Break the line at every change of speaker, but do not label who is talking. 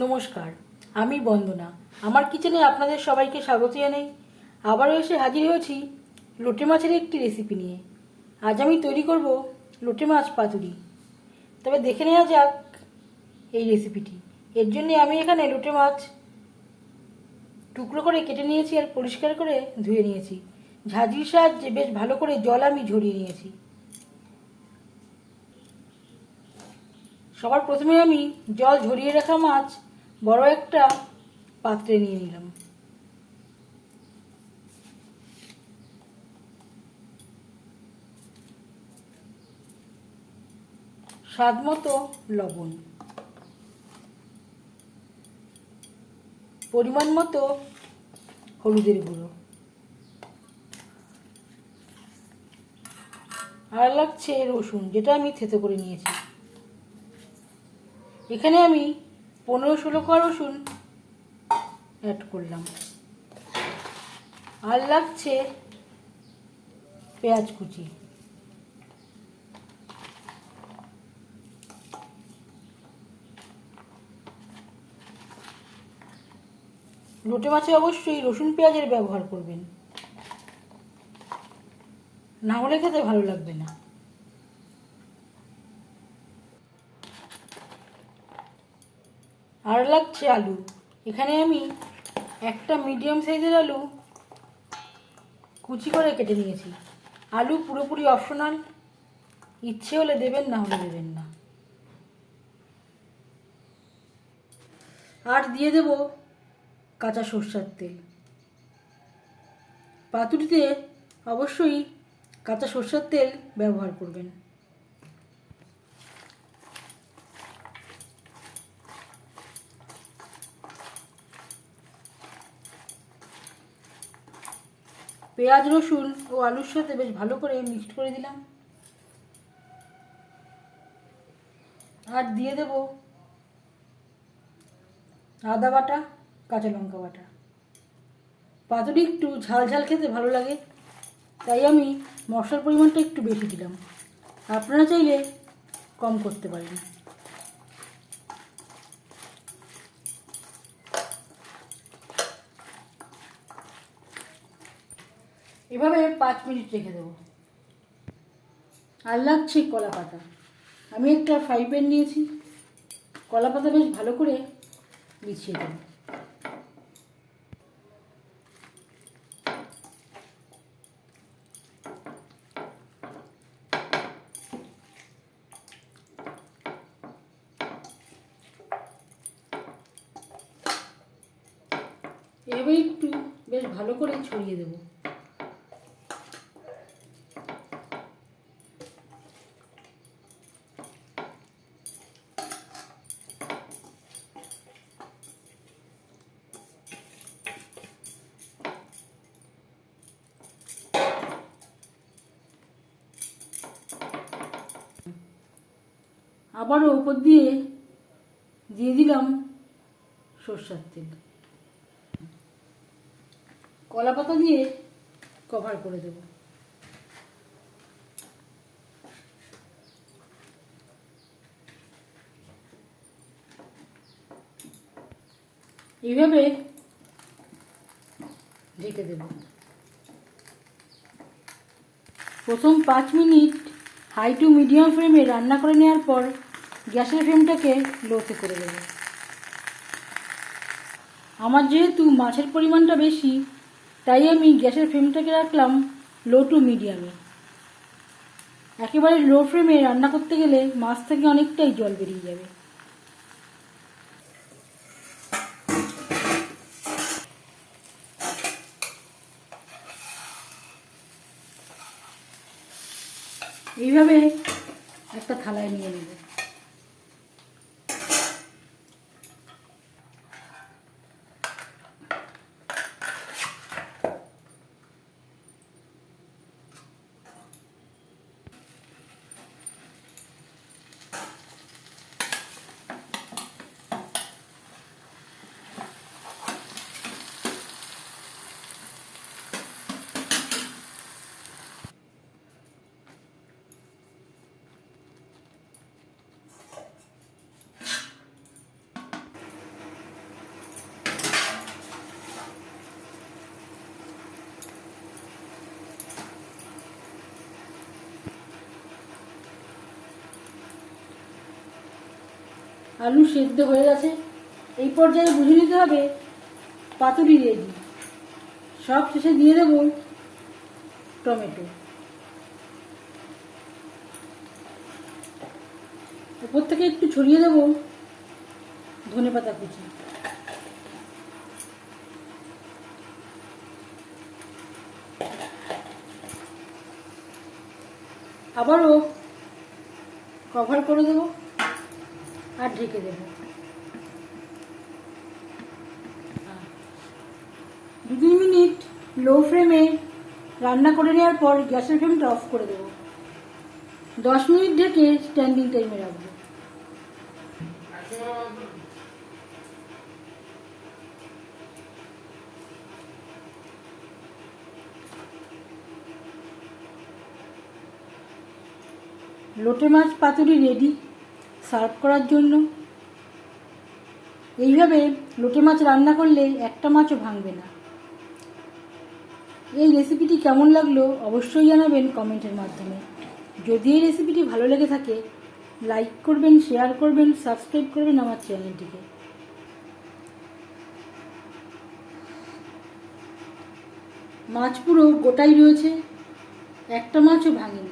নমস্কার, আমি বন্দনা। আমার কিচেনে আপনাদের সবাইকে স্বাগত জানাই। আবারও এসে হাজির হয়েছি লোটে মাছের একটি রেসিপি নিয়ে। আজ আমি তৈরি করব লোটে মাছ পাতুরি। তবে দেখে নেওয়া যাক এই রেসিপিটি এর জন্য আমি এখানে লোটে মাছ টুকরো করে কেটে নিয়েছি আর পরিষ্কার করে ধুয়ে নিয়েছি। ঝাঁঝরির সাহায্যে বেশ ভালো করে জল আমি ঝরিয়ে নিয়েছি। সবার প্রথমে আমি জল ঝরিয়ে রাখা মাছ বড় একটা পাত্রে নিয়ে নিলাম। স্বাদ মতো লবণ। পরিমাণ মতো হলুদের গুঁড়ো। আর লাগছে রসুন, যেটা আমি থেতো করে নিয়েছি। এখানে আমি পনেরো ষোলো কোয়া রসুন অ্যাড করলাম। আর লাগছে পেঁয়াজ কুচি। লোটে মাছে অবশ্যই রসুন পেঁয়াজের ব্যবহার করবেন। না হলে খেতে ভালো লাগবে না। আর লাগছে আলু। এখানে আমি একটা মিডিয়াম সাইজের আলু কুচি করে কেটে নিয়েছি। আলু পুরোপুরি অপশনাল ইচ্ছে হলে দেবেন, না হলে দেবেন না। আর দিয়ে দেব কাঁচা সর্ষার তেল। পাতুরিতে অবশ্যই কাঁচা সর্ষের তেল ব্যবহার করবেন। পেঁয়াজ, রসুন ও আলুর সাথে বেশ ভালো করে মিক্সড করে দিলাম। আর দিয়ে দেব আদা বাটা, কাঁচা লঙ্কা বাটা। পাতুরি একটু ঝাল ঝাল খেতে ভালো লাগে, তাই আমি মশলার পরিমাণটা একটু বেশি দিলাম। আপনারা চাইলে কম করতে পারেন। এভাবে পাঁচ মিনিট রেখে দেবো। আর লাগছে কলা পাতা। আমি একটা ফ্রাই প্যান নিয়েছি। কলা পাতা বেশ ভালো করে বিছিয়ে দেবো। এভাবে একটু বেশ ভালো করে ছড়িয়ে দেবো। আবারও ওপর দিয়ে দিয়ে দিলাম সর্ষার তেল। কলা পাতা দিয়ে কভার করে দেব। এইভাবে ঢেকে দেব। প্রথম পাঁচ মিনিট হাই টু মিডিয়াম ফ্লেমে রান্না করে নেওয়ার পর গ্যাসের ফ্লেমটাকে লোতে করে দেব। আমার যেহেতু মাছের পরিমাণটা বেশি, তাই আমি গ্যাসের ফ্লেমটাকে রাখলাম লো টু মিডিয়ামে। একেবারে লো ফ্লেমে রান্না করতে গেলে মাছ থেকে অনেকটাই জল বেরিয়ে যাবে। এইভাবে একটা থালায় নিয়ে নেব। আলু সেদ্ধ হয়ে গেছে। এই পর্যায়ে বুঝে নিতে হবে পাতুরি রেডি। সব শেষে দিয়ে দেবো টমেটো। উপর থেকে একটু ছড়িয়ে দেবো ধনে পাতা কুচি। আবারও কভার করে দেবো। আর ঢেকে দেবো। দু তিন মিনিট লো ফ্লেমে রান্না করে নেওয়ার পর গ্যাসের ফ্লেমটা অফ করে দেবো। দশ মিনিট ঢেকে স্ট্যান্ডিং টাইমে রাখব। লোটে মাছ পাতুরি রেডি সার্ভ করার জন্য। এইভাবে লোটে মাছ রান্না করলে একটা মাছও ভাঙবে না। এই রেসিপিটি কেমন লাগল অবশ্যই জানাবেন কমেন্টের মাধ্যমে। যদি এই রেসিপিটি ভালো লেগে থাকে, লাইক করবেন, শেয়ার করবেন, সাবস্ক্রাইব করবেন আমার চ্যানেলটিকে। মাছ পুরো গোটাই রয়েছে, একটা মাছও ভাঙেনি।